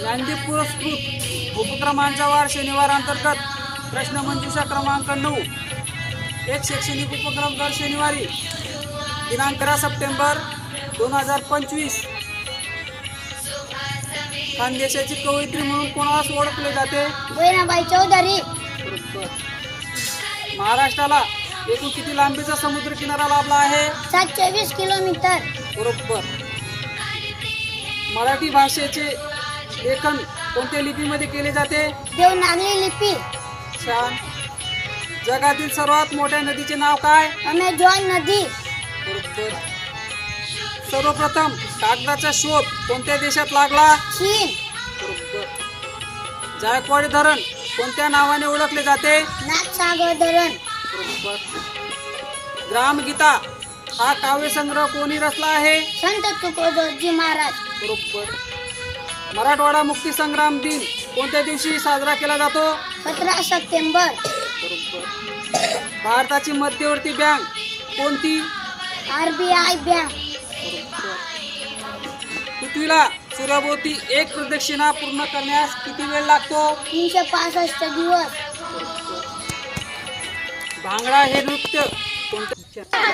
ज्ञानदीप पुरस्कृत उपक्रमांचा वार शनिवार अंतर्गत प्रश्नमंजुषा क्रमांक नऊ. एक शैक्षणिक उपक्रम दर शनिवारी दिनांक अकरा सप्टेंबर दोन हजार पंचवीस. खानदेशाची कवयित्री म्हणून कोणास ओळखले जाते? बहिणाबाई चौधरी. महाराष्ट्राला एकूण किती लांबीचा समुद्र किनारा लाभला आहे? सातशे वीस किलोमीटर. बरोबर. मराठी भाषेचे लेखन कोणत्या लिपीमध्ये केले जाते? देवनागरी लिपी. छान. जगातील सर्वात मोठ्या नदीचे नाव काय? अमेझॉन नदी. बरोबर. सर्वप्रथम कागदाचा शोध कोणत्या देशात लागला? चीन. बरोबर. जायकवाडी धरण कोणत्या नावाने ओळखले जाते? नाथसागर धरण. बरोबर. ग्रामगीता हा काव्यसंग्रह कोणी रचला आहे? संत तुकोजी महाराज. बरोबर. मराठवाडा मुक्ती संग्राम दिन कोणत्या दिवशी साजरा केला जातो? सतरा सप्टेंबर. भारताची मध्यवर्ती बँक कोणती? R B I bank. पृथ्वीला सूर्याभोवती एक प्रदक्षिणा पूर्ण करण्यास किती वेळ लागतो? तीनशे पासष्ट दिवस. भांगडा हे नृत्य कोणत्या